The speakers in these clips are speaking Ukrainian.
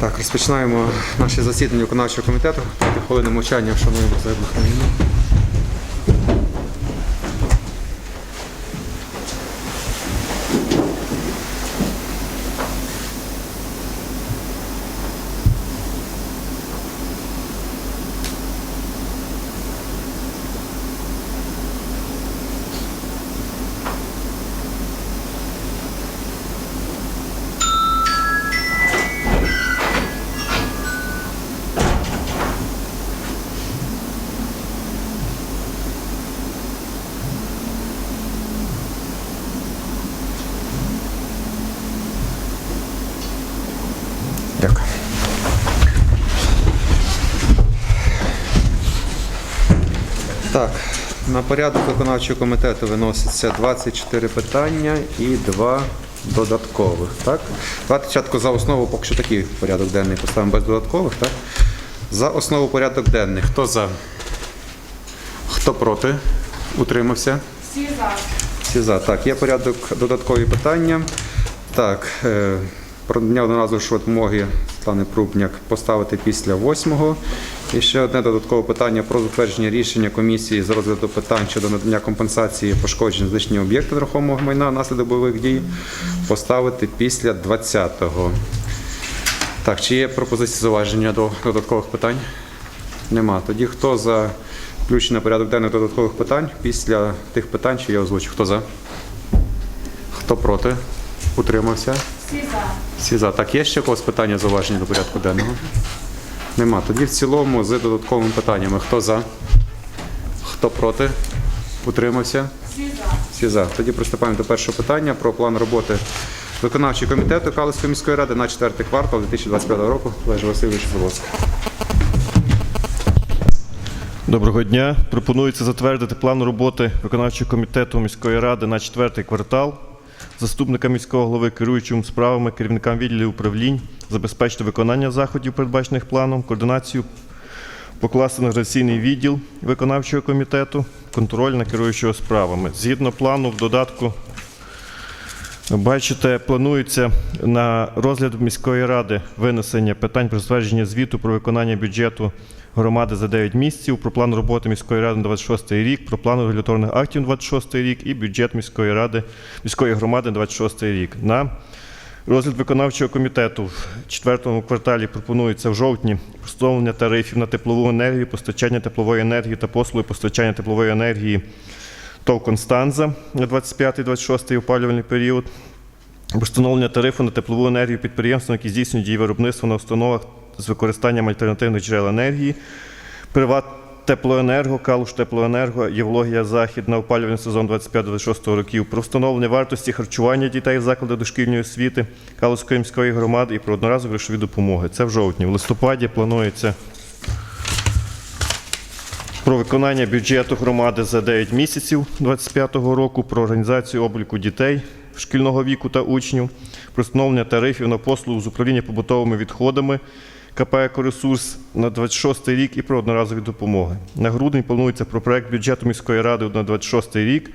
Так, розпочинаємо наше засідання виконавчого комітету. Хвилини мовчання, вшануємо загиблих на. Дякую. Так, на порядок виконавчого комітету виноситься 24 питання і 2 додаткових. Так? Давайте спочатку за основу поки що такий порядок денний поставимо без додаткових. Так? За основу порядок денний. Хто за? Хто проти? Утримався? Всі за. Всі за. Так, є порядок додаткові питання. Так, е, про дня одноразової допомоги Світлани Прупняк поставити після восьмого. І ще одне додаткове питання про затвердження рішення комісії з розгляду питань щодо надання компенсації пошкоджень знищення об'єкту нерухомого майна внаслідок бойових дій поставити після 20-го. Так, чи є пропозиції зауваження до додаткових питань? Нема. Тоді хто за включення порядок денний додаткових питань після тих питань, що я озвучу? Хто за? Хто проти? Утримався? Всі за. Всі за. Так, є ще когось питання зауваження до порядку денного? Нема. Тоді в цілому з додатковими питаннями. Хто за? Хто проти? Утримався? Всі за. Всі за. Тоді приступаємо до першого питання про план роботи виконавчого комітету Калицької міської ради на четвертий квартал 2025 року. Олеж Васильович, будь ласка. Доброго дня. Пропонується затвердити план роботи виконавчого комітету міської ради на четвертий квартал. Заступникам міського голови керуючим справами, керівникам відділів управлінь забезпечити виконання заходів, передбачених планом, координацію покласти на організаційний відділ виконавчого комітету, контроль на керуючого справами. Згідно плану, в додатку Бачите, планується на розгляд міської ради винесення питань про затвердження звіту про виконання бюджету громади за 9 місяців, про план роботи міської ради на 26 рік, про план регуляторних актів на 26 рік і бюджет міської ради міської громади на 26 рік. На розгляд виконавчого комітету в четвертому кварталі пропонується в жовтні встановлення тарифів на теплову енергію, постачання теплової енергії та послуги постачання теплової енергії ТОВ Констанза на 25-26 опалювальний період. Встановлення тарифу на теплову енергію підприємствам, які здійснюють її виробництво на установах з використанням альтернативних джерел енергії. Приват Теплоенерго, Калуш Теплоенерго, Євлогія Захід на опалювальний сезон 25-26 років. Про встановлення вартості харчування дітей в закладах дошкільної освіти Калуської міської громади і про одноразові грошові допомоги. Це в жовтні. В листопаді планується про виконання бюджету громади за 9 місяців 2025 року, про організацію обліку дітей шкільного віку та учнів, про встановлення тарифів на послугу з управління побутовими відходами КП «Екоресурс» на 26 рік і про одноразові допомоги. На грудень планується про проект бюджету міської ради на 26 рік,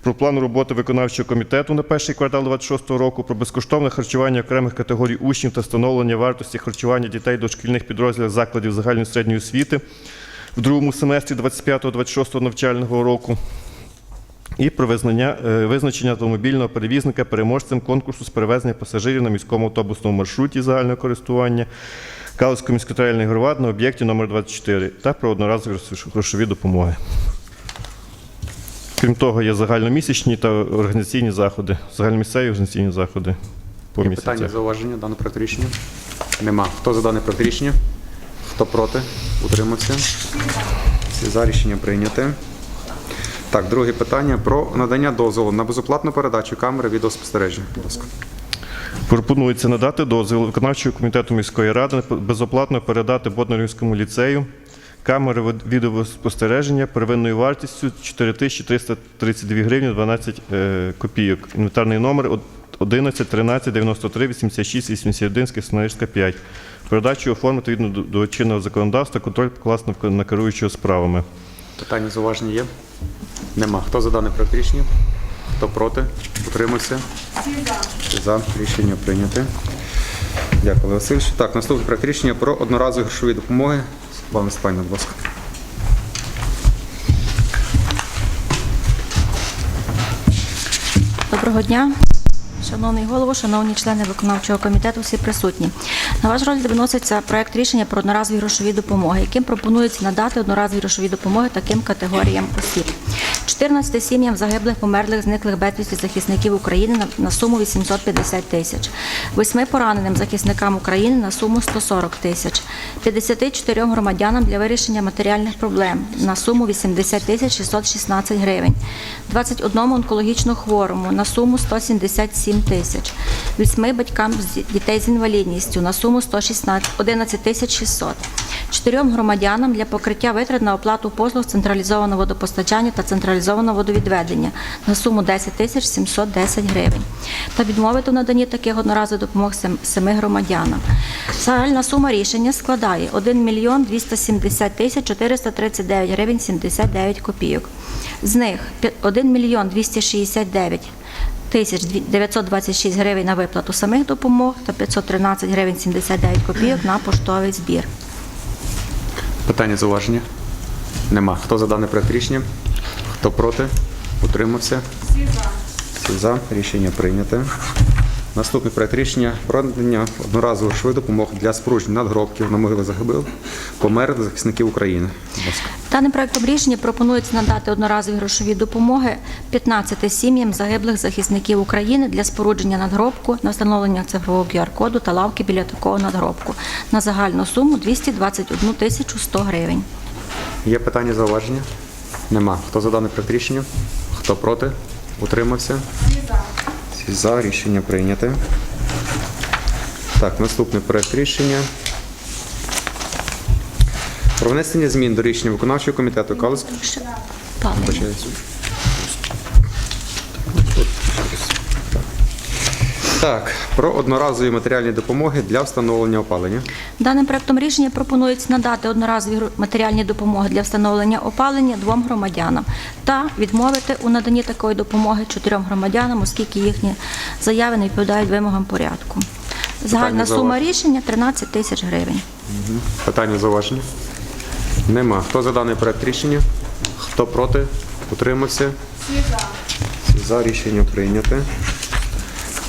про план роботи виконавчого комітету на перший квартал 26 року, про безкоштовне харчування окремих категорій учнів та встановлення вартості харчування дітей дошкільних підрозділів закладів загальної середньої освіти в другому семестрі 25-26 навчального року. І про визнання, е, визначення автомобільного перевізника переможцем конкурсу з перевезення пасажирів на міському автобусному маршруті загального користування Калицької міськотаріальної громади на об'єкті номер 24 та про одноразові грошові допомоги. Крім того, є загальномісячні та організаційні заходи, загальномісцеві організаційні заходи по Є питання, місяцях. зауваження даного проект рішення? Нема. Хто за дане проект рішення? Хто проти? Утримався? Всі за рішення прийняте. Так, друге питання про надання дозволу на безоплатну передачу камери відеоспостереження. Будь ласка. Пропонується надати дозвіл виконавчого комітету міської ради безоплатно передати Боднарівському ліцею камери відеоспостереження первинною вартістю 4332 гривні 12 е, копійок. Інвентарний номер 11 13 93 86 81 Скисонарська 5. Передачу оформити відповідно до- чинного законодавства, контроль покласти на керуючого справами. Питання, зауваження є? Нема. Хто за дане проект рішення? Хто проти? Утримався? За. За рішення прийняте. Дякую, Васильович. Так, наступне проект рішення про одноразові грошові допомоги. Пане Степанівна, будь ласка. Доброго дня, шановний голово, шановні члени виконавчого комітету, всі присутні. На ваш розгляд виноситься проект рішення про одноразові грошові допомоги, яким пропонується надати одноразові грошові допомоги таким категоріям осіб. 14 сім'ям загиблих, померлих, зниклих безвісті захисників України на, суму 850 тисяч, 8 пораненим захисникам України на суму 140 тисяч, 54 громадянам для вирішення матеріальних проблем на суму 80 тисяч 616 гривень, 21 онкологічно хворому на суму 177 тисяч, 8 батькам дітей з інвалідністю на суму 116 11 тисяч 600, 4 громадянам для покриття витрат на оплату послуг централізованого водопостачання та централізованого водовідведення на суму 10 тисяч 710 гривень та відмовити у наданні таких одноразових допомог семи громадянам. Загальна сума рішення складає 1 мільйон 270 тисяч 439 гривень 79 копійок. З них 1 мільйон 269 тисяч 926 гривень на виплату самих допомог та 513 гривень 79 копійок на поштовий збір. Питання зауваження? Нема. Хто за дане проект рішення? Хто проти? Утримався? Всі за. Всі за. Рішення прийнято. Наступний проект рішення про надання одноразової грошової допомоги для спорудження надгробків на могили загиблих померлих захисників України. Даним проектом рішення пропонується надати одноразові грошові допомоги 15 сім'ям загиблих захисників України для спорудження надгробку на встановлення цифрового QR-коду та лавки біля такого надгробку на загальну суму 221 тисячу 100 гривень. Є питання зауваження? Нема. Хто за дане проект рішення? Хто проти? Утримався? Всі за. Всі за. Рішення прийняте. Так, наступний проект рішення. Про внесення змін до рішення виконавчого комітету палення. Вибачаюсь. Так, про одноразові матеріальні допомоги для встановлення опалення. Даним проектом рішення пропонується надати одноразові матеріальні допомоги для встановлення опалення двом громадянам та відмовити у наданні такої допомоги чотирьом громадянам, оскільки їхні заяви не відповідають вимогам порядку. Загальна сума рішення 13 тисяч гривень. Питання зауваження? Нема. Хто за даний проект рішення? Хто проти? Утримався? Всі за. Всі за. Рішення прийняте.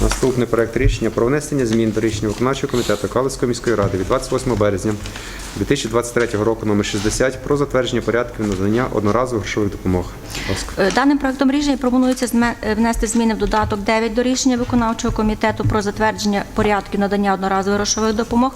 Наступний проект рішення про внесення змін до рішення виконавчого комітету Калицької міської ради від 28 березня 2023 року номер 60 про затвердження порядків надання одноразових грошових допомог. Е, Даним проектом рішення пропонується е, внести зміни в додаток 9 до рішення виконавчого комітету про затвердження порядків надання одноразових грошових допомог,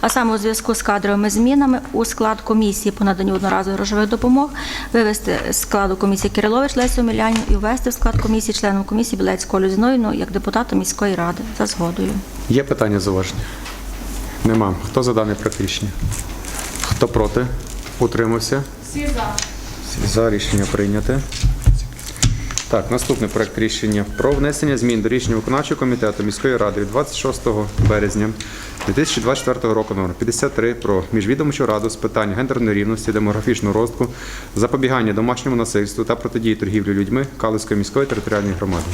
а, саме у зв'язку з кадровими змінами у склад комісії по наданню одноразових грошових допомог, вивести з складу комісії Кирилович Лесю Міляню і ввести в склад комісії членом комісії Білецького Людзіною як депутата міської ради за згодою. Є питання зауваження? Нема. Хто за дане практичні? Хто проти? Утримався? Всі за. Всі за. Рішення прийняте. Так, наступний проект рішення про внесення змін до рішення виконавчого комітету міської ради від 26 березня 2024 року номер 53 про міжвідомчу раду з питань гендерної рівності, демографічного розвитку, запобігання домашньому насильству та протидії торгівлі людьми Калицької міської територіальної громади.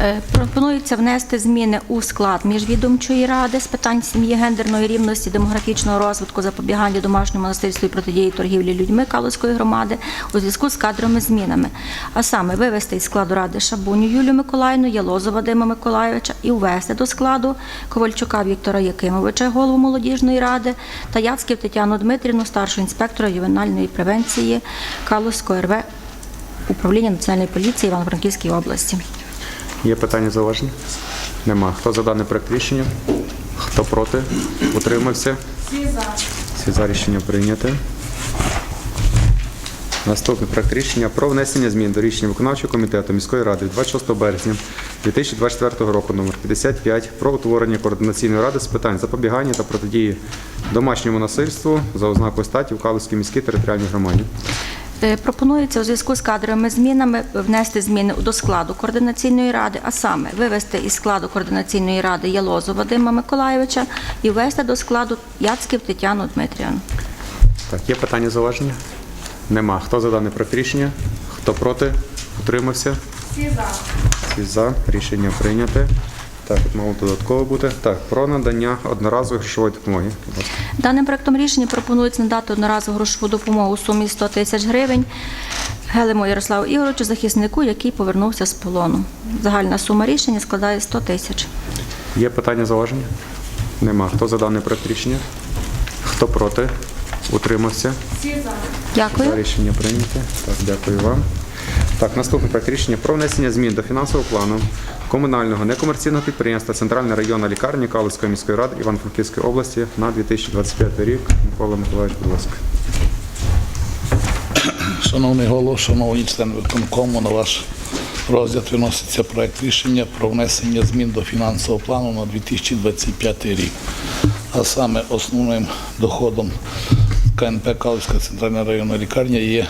Е, Пропонується внести зміни у склад міжвідомчої ради з питань сім'ї, гендерної рівності, демографічного розвитку, запобігання домашньому насильству і протидії торгівлі людьми Калузької громади у зв'язку з кадровими змінами. А саме вивести складу ради Шабуню Юлію Миколаївну, Ялозу Вадима Миколайовича і ввести до складу Ковальчука Віктора Якимовича, голову молодіжної ради, та Яцьків Тетяну Дмитрівну, старшого інспектора ювенальної превенції Калузької РВ управління національної поліції Івано-Франківської області. Є питання зауваження? Нема. Хто за даний проект рішення? Хто проти? Утримався? Всі за. Всі за рішення прийняте. Наступний проект рішення про внесення змін до рішення виконавчого комітету міської ради 26 березня 2024 року номер 55 про утворення координаційної ради з питань запобігання та протидії домашньому насильству за ознакою статі в Калузькій міській територіальній громаді. Е, Пропонується у зв'язку з кадровими змінами внести зміни до складу координаційної ради, а саме вивести із складу координаційної ради Ялозу Вадима Миколайовича і ввести до складу Яцьків Тетяну Дмитрівну. Так, є питання зауваження? Нема. Хто за дане проект рішення? Хто проти? Утримався? Всі за. Всі за. Рішення прийняте. Так, тут мало додатково бути. Так, про надання одноразової грошової допомоги. Даним проектом рішення пропонується надати одноразову грошову допомогу у сумі 100 тисяч гривень Гелему Ярославу Ігоровичу, захиснику, який повернувся з полону. Загальна сума рішення складає 100 тисяч. Є питання зауваження? Нема. Хто за даний проект рішення? Хто проти? Утримався? Дякую. За рішення прийняте. Так, дякую вам. Так, наступний проект рішення про внесення змін до фінансового плану комунального некомерційного підприємства Центральна районна лікарня Калицької міської ради Івано-Франківської області на 2025 рік. Микола Миколаївич, будь ласка. Шановний голова, шановні члени виконкому, на ваш розгляд виноситься проект рішення про внесення змін до фінансового плану на 2025 рік. А саме основним доходом КНП Калівська центральна районна лікарня є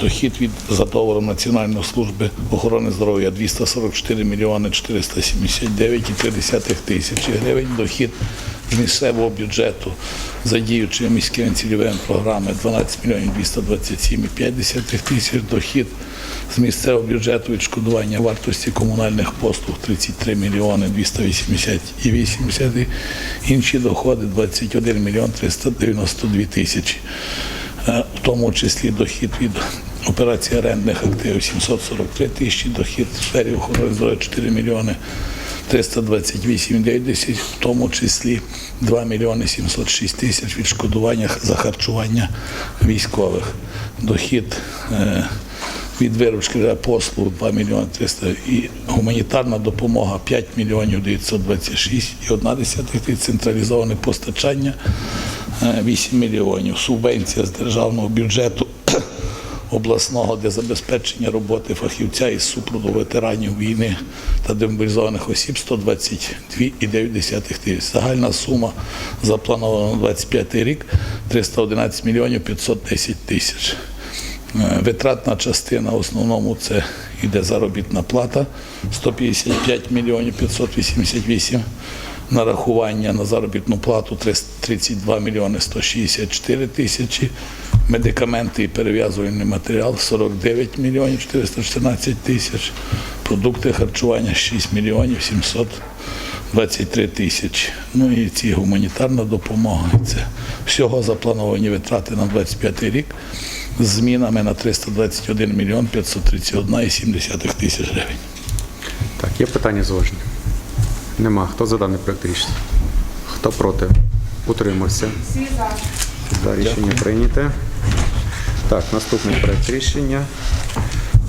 дохід від за договором Національної служби охорони здоров'я 244 мільйони 479,3 тисячі гривень. Дохід з місцевого бюджету за діючими міськими цільовими програми 12 мільйонів 227,5 тисяч. Дохід з місцевого бюджету відшкодування вартості комунальних послуг 33 мільйони 280,8. Інші доходи 21 мільйон 392 тисячі. Тому числі дохід від операції орендних активів 743 тисячі, дохід в сфері охорони здоров'я 4 мільйони 328,9, в тому числі 2 мільйони 706 тисяч відшкодування за харчування військових. Дохід е, від виручки за послуг 2 мільйони 300 і гуманітарна допомога 5 мільйонів 926 і 1 десятих централізоване постачання 8 мільйонів. Субвенція з державного бюджету обласного для забезпечення роботи фахівця із супроводу ветеранів війни та демобілізованих осіб 122,9 тисяч. Загальна сума запланована на 25 рік 311 мільйонів 510 тисяч. Е, Витратна частина в основному це йде заробітна плата 155 мільйонів 588 нарахування на заробітну плату 32 мільйони 164 тисячі, медикаменти і перев'язувальний матеріал 49 мільйонів 414 тисяч, продукти харчування 6 мільйонів 723 тисячі. Ну і ці гуманітарна допомога. Це всього заплановані витрати на 25 рік з змінами на 321 мільйон 531,7 тисяч гривень. Так, є питання зауваження? Нема. Хто за даний проект рішення? Хто проти? Утримався? Всі за. За рішення прийняте. Так, наступний проект рішення.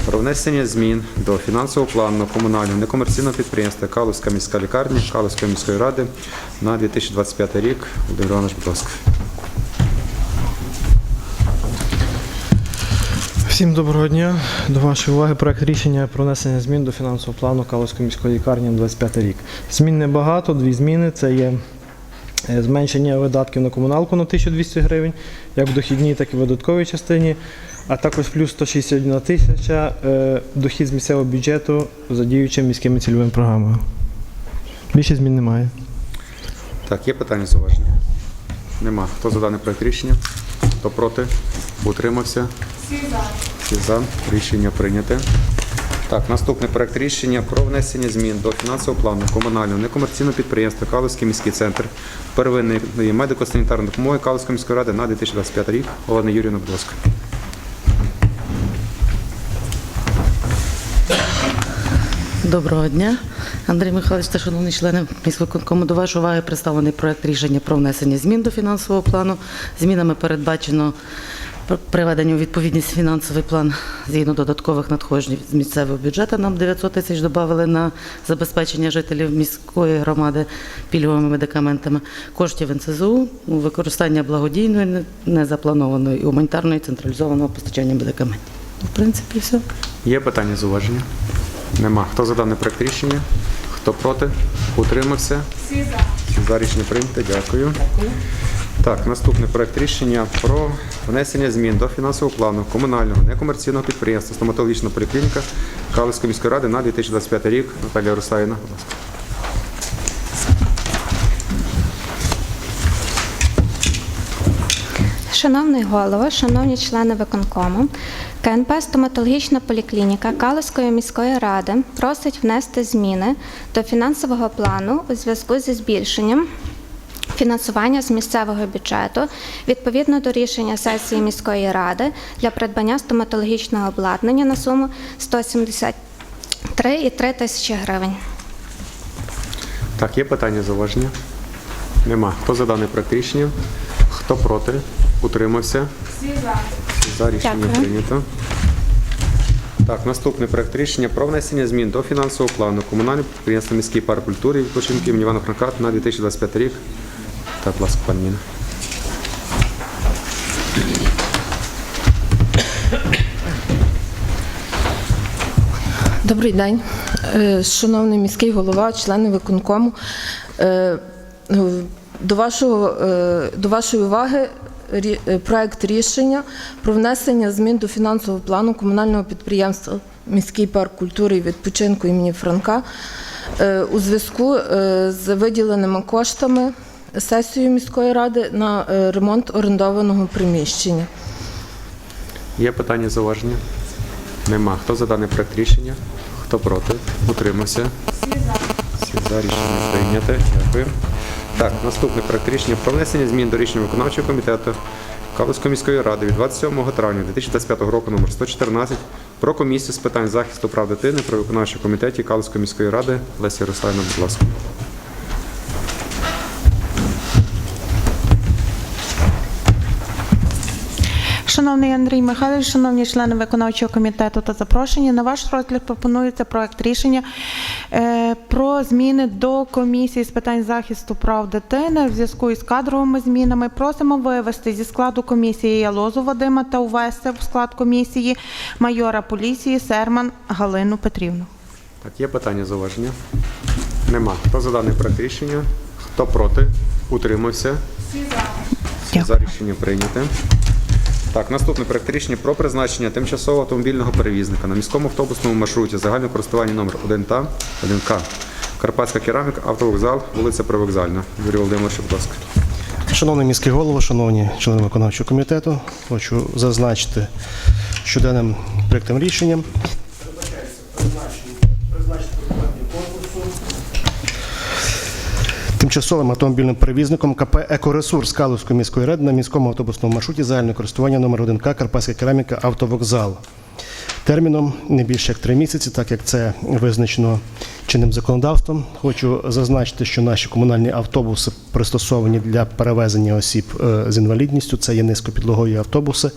Про внесення змін до фінансового плану комунального некомерційного підприємства Калузька міська лікарня Калузької міської ради на 2025 рік. Володимир Іванович, будь ласка. Всім доброго дня. До вашої уваги проект рішення про внесення змін до фінансового плану Калузької міської лікарні на 25 рік. Змін небагато, дві зміни. Це є е, зменшення видатків на комуналку на 1200 гривень, як в дохідній, так і в видатковій частині, а також плюс 161 тисяча е, дохід з місцевого бюджету за діючими міськими цільовими програмами. Більше змін немає. Так, є питання зауваження? Нема. Хто за даний проект рішення? Хто проти? Утримався? Всі за. Всі за. Рішення прийняте. Так, наступний проект рішення про внесення змін до фінансового плану комунального некомерційного підприємства Калузький міський центр первинної медико-санітарної допомоги Калузької міської ради на 2025 рік. Олена Юрійовна, будь ласка. Доброго дня, Андрій Михайлович та шановні члени міськвиконкому. До вашої уваги представлений проект рішення про внесення змін до фінансового плану. Змінами передбачено приведення у відповідність фінансовий план згідно додаткових надходжень з місцевого бюджету. Нам 900 тисяч додали на забезпечення жителів міської громади пільговими медикаментами. Коштів НСЗУ, використання благодійної, не- незапланованої і гуманітарної централізованого постачання медикаментів. В принципі, все. Є питання зауваження? Нема. Хто за даний проект рішення? Хто проти? Утримався? Всі за. Всі за рішення прийнято. Дякую. Так, наступний проект рішення про внесення змін до фінансового плану комунального некомерційного підприємства стоматологічна поліклініка Калицької міської ради на 2025 рік. Наталія Русаїна, будь ласка. Шановний голово, шановні члени виконкому, КНП «Стоматологічна поліклініка Калузької міської ради просить внести зміни до фінансового плану у зв'язку зі збільшенням фінансування з місцевого бюджету відповідно до рішення сесії міської ради для придбання стоматологічного обладнання на суму 173,3 тисячі гривень. Так, є питання зауваження? Нема. Хто за даний проект рішення? Хто проти? Утримався? Всі за. За рішення Дякую. прийнято. Так, наступний проект рішення про внесення змін до фінансового плану комунального підприємства міський парк культури і відпочинку імені Івана Франка на 2025 рік. Так, будь ласка. Добрий день, Е, шановний міський голова, члени виконкому. Е, ну, До, вашого, е, до вашої уваги проект рішення про внесення змін до фінансового плану комунального підприємства Міський парк культури і відпочинку імені Франка у зв'язку з виділеними коштами сесією міської ради на е, ремонт орендованого приміщення. Є питання зауваження? Нема. Хто за даний проект рішення? Хто проти? Утримався? Всі за. Рішення прийняте. Дякую. Так, наступний проект рішення про внесення змін до рішення виконавчого комітету Калузької міської ради від 27 травня 2025 року номер 114 про комісію з питань захисту прав дитини при виконавчому комітеті Калузької міської ради. Леся Ярославівна, будь ласка. Шановний Андрій Михайлович, шановні члени виконавчого комітету та запрошені, на ваш розгляд пропонується проект рішення е, про зміни до комісії з питань захисту прав дитини в зв'язку із кадровими змінами. Просимо вивести зі складу комісії Ялозу Вадима та увести в склад комісії майора поліції Серман Галину Петрівну. Так, є питання зауваження? Нема. Хто за даний проект рішення? Хто проти? Утримався? Всі за. За рішення прийняте. Так, наступний проект рішення про призначення тимчасового автомобільного перевізника на міському автобусному маршруті загального користування номер 1Т, 1К. Карпатська кераміка, автовокзал, вулиця Привокзальна. Юрій Володимирович, будь ласка. Шановний міський голово, шановні члени виконавчого комітету, хочу зазначити щоденним проектом рішенням. Тимчасовим автомобільним перевізником КП «Екоресурс» Калузької міської ради на міському автобусному маршруті загального користування номер 1К Карпатська кераміка автовокзал. Терміном не більше як три місяці, так як це визначено чинним законодавством. Хочу зазначити, що наші комунальні автобуси пристосовані для перевезення осіб е, з інвалідністю. Це є низькопідлогові автобуси.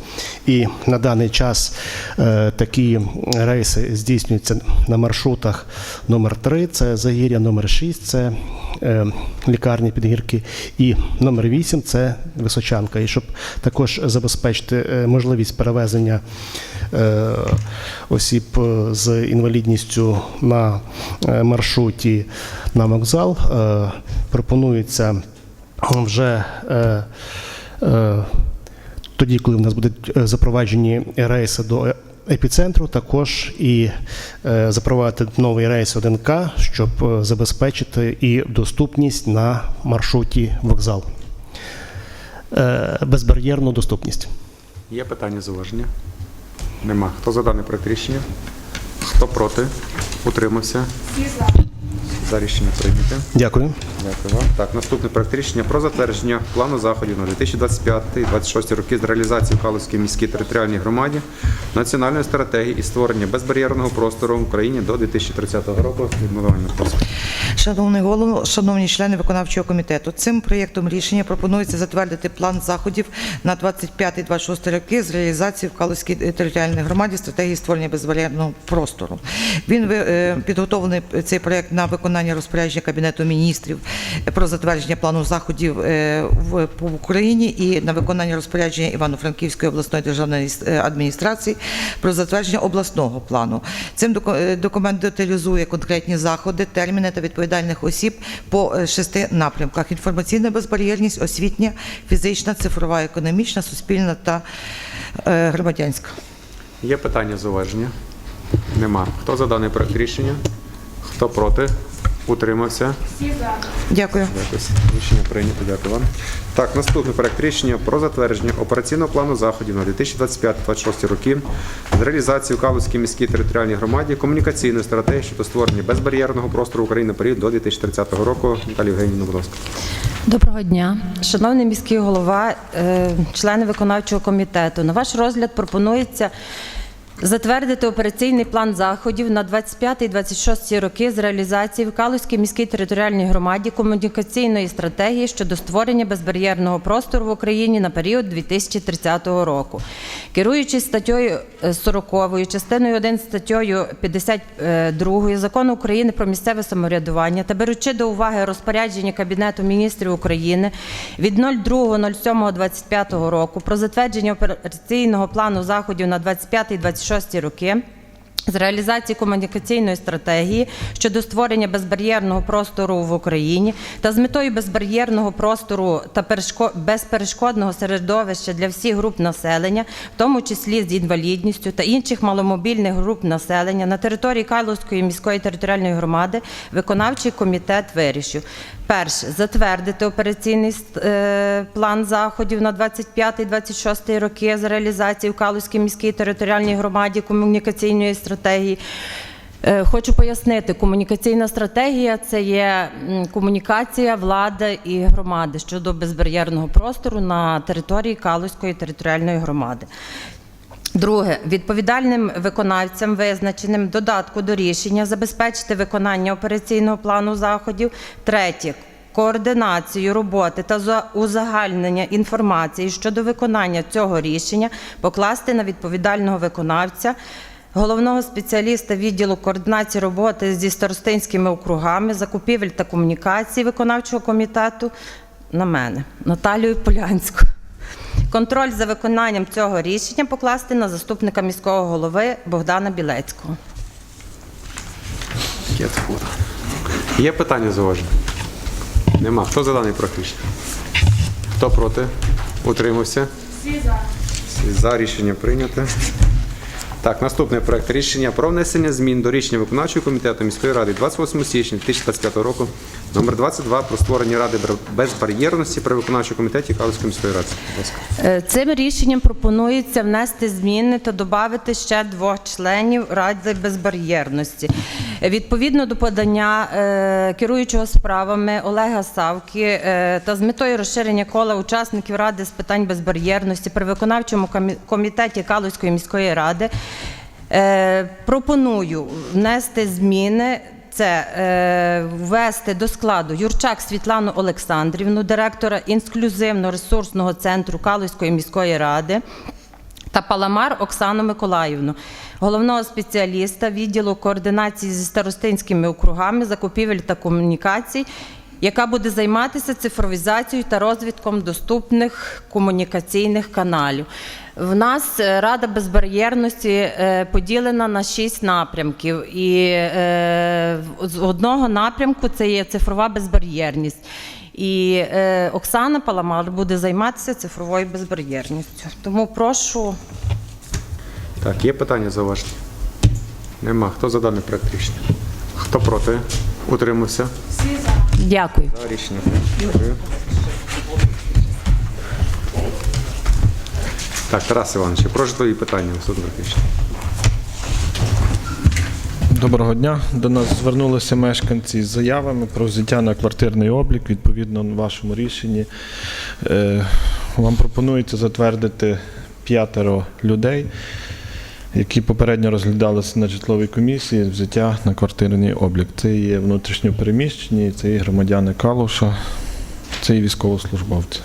І на даний час е, такі рейси здійснюються на маршрутах номер 3 це Загір'я, номер 6 це е, лікарні підгірки, і номер 8 це Височанка. І щоб також забезпечити можливість перевезення осіб з інвалідністю на маршруті на вокзал, е, пропонується вже е, е, тоді, коли в нас будуть е, запроваджені рейси до е- епіцентру, також і е, запровадити новий рейс 1К, щоб е, забезпечити і доступність на маршруті вокзал. Е, безбар'єрну доступність. Є питання зауваження? Нема. Хто за даний проект рішення? Хто проти? Утримався? Всі за. За рішення прийняте. Дякую. Дякую вам. Так, наступний проект рішення про затвердження плану заходів на 2025-2026 роки з реалізації в Калузькій міській територіальній громаді національної стратегії і створення безбар'єрного простору в Україні до 2030 року. Шановний голово, шановні члени виконавчого комітету, цим проєктом рішення пропонується затвердити план заходів на 25-26 роки з реалізації в Калузькій територіальній громаді стратегії створення безбар'єрного простору. Він ви- е, підготовлений цей проєкт на виконання розпорядження Кабінету міністрів про затвердження плану заходів е, в Україні і на виконання розпорядження Івано-Франківської обласної державної е, адміністрації про затвердження обласного плану. Цим е, документ деталізує конкретні заходи, терміни та відповідальних осіб по е, шести напрямках: інформаційна безбар'єрність, освітня, фізична, цифрова, економічна, суспільна та е, громадянська. Є питання зауваження? Нема. Хто за даний проект рішення? Хто проти? Утримався? Дякую. Дякую. Рішення прийнято. Дякую вам. Так, наступний проект рішення про затвердження операційного плану заходів на 2025-2026 роки з реалізації в Калузькій міській територіальній громаді комунікаційної стратегії щодо створення безбар'єрного простору України період до 2030 року. Наталія Євгенівна, будь ласка. Доброго дня, шановний міський голова, е, члени виконавчого комітету. На ваш розгляд пропонується затвердити операційний план заходів на 25-26 роки з реалізації в Калузькій міській територіальній громаді комунікаційної стратегії щодо створення безбар'єрного простору в Україні на період 2030 року. Керуючись статтею е, 40, частиною 1 статтею 52 Закону України про місцеве самоврядування та беручи до уваги розпорядження Кабінету міністрів України від 02.07.25 року про затвердження операційного плану заходів на 25-26 роки. З реалізації комунікаційної стратегії щодо створення безбар'єрного простору в Україні та з метою безбар'єрного простору та перешко- безперешкодного середовища для всіх груп населення, в тому числі з інвалідністю та інших маломобільних груп населення на території Кайловської міської територіальної громади, виконавчий комітет вирішив перше затвердити операційний е, план заходів на 25-26 роки з реалізації в Калузькій міській територіальній громаді комунікаційної стратегії. Е, Хочу пояснити, комунікаційна стратегія це є комунікація влади і громади щодо безбар'єрного простору на території Калузької територіальної громади. Друге, відповідальним виконавцям, визначеним додатку до рішення, забезпечити виконання операційного плану заходів. Третє. Координацію роботи та за- узагальнення інформації щодо виконання цього рішення покласти на відповідального виконавця, головного спеціаліста відділу координації роботи зі старостинськими округами, закупівель та комунікацій виконавчого комітету на мене, Наталію Полянську. Контроль за виконанням цього рішення покласти на заступника міського голови Богдана Білецького. Є. Є питання зауваження? Нема. Хто за даний проект рішення? Хто проти? Утримався? Всі за. Всі за. Рішення прийнято. Так, наступний проект рішення про внесення змін до рішення виконавчого комітету міської ради 28 січня 2025 року номер 22 про створення ради безбар'єрності при виконавчому комітеті Калицької міської ради. Е, Цим рішенням пропонується внести зміни та додати ще двох членів Ради безбар'єрності. Відповідно до подання е, керуючого справами Олега Савки е, та з метою розширення кола учасників Ради з питань безбар'єрності при виконавчому комітеті Калузької міської ради пропоную внести зміни. Це е, ввести до складу Юрчак Світлану Олександрівну, директора інклюзивно-ресурсного центру Калузької міської ради, та Паламар Оксану Миколаївну, головного спеціаліста відділу координації зі старостинськими округами, закупівель та комунікацій, яка буде займатися цифровізацією та розвитком доступних комунікаційних каналів. В нас е, Рада безбар'єрності е, поділена на шість напрямків, і е, з одного напрямку це є цифрова безбар'єрність. І Оксана Паламар буде займатися цифровою безбар'єрністю. Тому прошу Так, є питання зауваження? Нема. Хто за даний проект? Хто проти? Утримався? дякую. За рішення. Дякую. Так, Тарас Іванович, про житлові питання наступне рішення. Доброго дня. До нас звернулися мешканці з заявами про взяття на квартирний облік. Відповідно, на вашому рішенні е, вам пропонується затвердити п'ятеро людей, які попередньо розглядалися на житловій комісії взяття на квартирний облік. Це є внутрішньо переміщені, це є громадяни Калуша, це є військовослужбовці.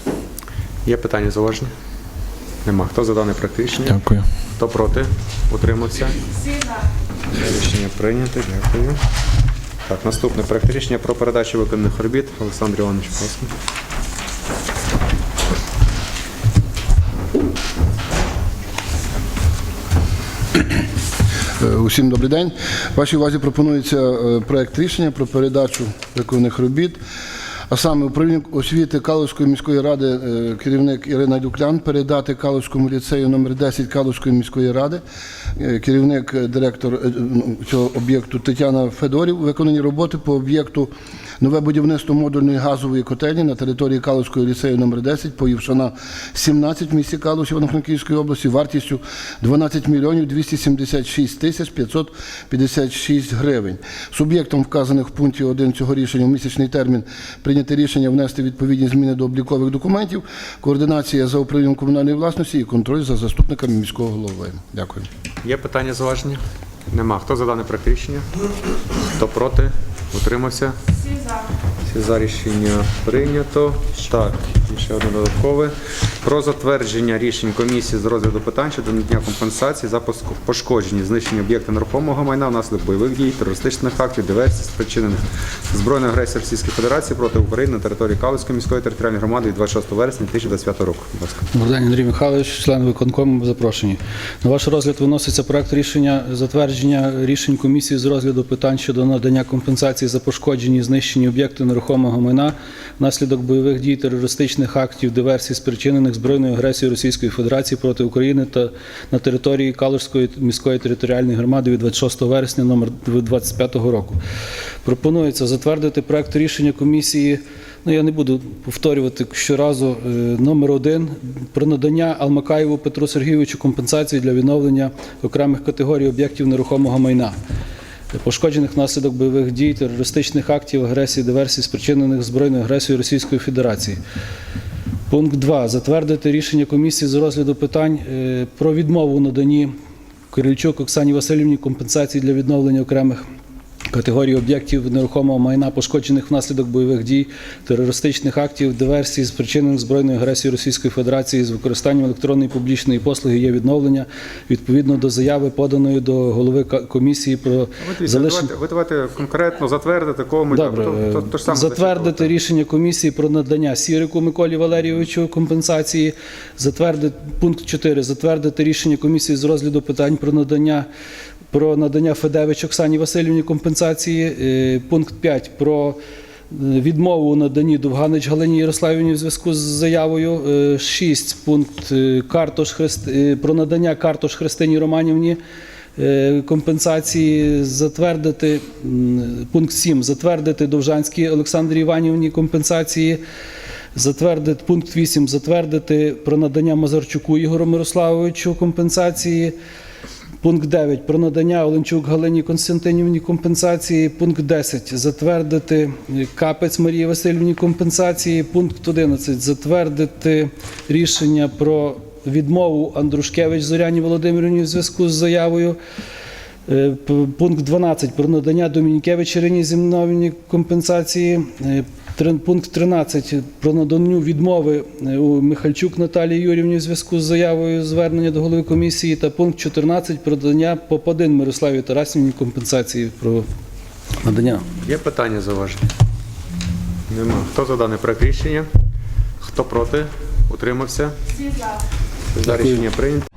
Є питання зауваження? Нема. Хто за проект рішення? Дякую. Хто проти? Утримався? Рішення прийнято. Дякую. Так, наступне проект рішення про передачу виконаних робіт. Олександр Іванович, будь ласка. Усім добрий день. Вашій увазі пропонується е, проект рішення про передачу виконаних робіт а саме управління освіти Калузької міської ради, е, керівник Ірина Дюклян, передати Калузькому ліцею номер 10 Калузької міської ради, е, керівник, е, директор ну, цього об'єкту Тетяна Федорів, виконані роботи по об'єкту нове будівництво модульної газової котельні на території Калузького ліцею номер 10 по Івшана 17 в місті Калуш Івано-Франківської області вартістю 12 мільйонів 276 тисяч 556 гривень. Суб'єктом вказаних в пункті 1 цього рішення в місячний термін прийняти рішення внести відповідні зміни до облікових документів, координація за управлінням комунальної власності і контроль за заступниками міського голови. Дякую. Є питання зауваження? Нема. Хто за дане проект рішення? Хто проти? Утримався? Всі за. Всі за рішення прийнято. Так, ще одне додаткове. Про затвердження рішень комісії з розгляду питань щодо надання компенсації за пошкоджені знищення об'єкта нерухомого майна внаслідок бойових дій, терористичних актів, диверсій, спричинених збройною агресією Російської Федерації проти України на території Калицької міської територіальної громади від 26 вересня 2025 року. Будь ласка. День, Андрій Михайлович, член виконкому запрошені. На ваш розгляд виноситься проект рішення затвердження рішень комісії з розгляду питань щодо надання компенсації за пошкоджені знищені об'єкти нерухомого майна внаслідок бойових дій, терористичних актів, диверсій, спричинених збройною агресією Російської Федерації проти України та на території Калужської міської територіальної громади від 26 вересня номер 25 року. Пропонується затвердити проект рішення комісії. Ну, я не буду повторювати щоразу е, номер один про надання Алмакаєву Петру Сергійовичу компенсації для відновлення окремих категорій об'єктів нерухомого майна, пошкоджених внаслідок бойових дій, терористичних актів, агресії, диверсій, спричинених збройною агресією Російської Федерації. Пункт 2. Затвердити рішення комісії з розгляду питань е, про відмову надані Кирильчук Оксані Васильівні компенсації для відновлення окремих категорій об'єктів нерухомого майна, пошкоджених внаслідок бойових дій, терористичних актів, диверсій, спричинених збройною агресією Російської Федерації з використанням електронної публічної послуги є відновлення відповідно до заяви, поданої до голови комісії про залишення. давайте конкретно затвердити кому Добре, то, то, то саме затвердити рішення комісії про надання Сірику Миколі Валерійовичу компенсації. Затвердити пункт 4. Затвердити рішення комісії з розгляду питань про надання про надання Федевич Оксані Васильівні компенсації. Е, Пункт 5. Про е, відмову у наданні Довганич Галині Ярославівні в зв'язку з заявою. 6. Пункт е, Картош Христ... е, про надання Картош Христині Романівні компенсації затвердити пункт 7. Затвердити Довжанській Олександрі Іванівні компенсації. Затвердити пункт 8. Затвердити про надання Мазарчуку Ігору Мирославовичу компенсації. Пункт 9. Про надання Оленчук Галині Константинівні компенсації. Пункт 10. Затвердити Капець Марії Васильівні компенсації. Пункт 11. Затвердити рішення про відмову Андрушкевич Зоряні Володимирівні в зв'язку з заявою. Е, Пункт 12 про надання Домінікевич Ірині Зімновні компенсації. Пункт 13 про наданню відмови е, у Михальчук Наталії Юрівні в зв'язку з заявою звернення до голови комісії. Та пункт 14 про надання Попадин Мирославі Тарасівні компенсації про надання. Є питання зауваження? Нема. Хто за дане проект рішення? Хто проти? Утримався? Всі за. За рішення прийнято.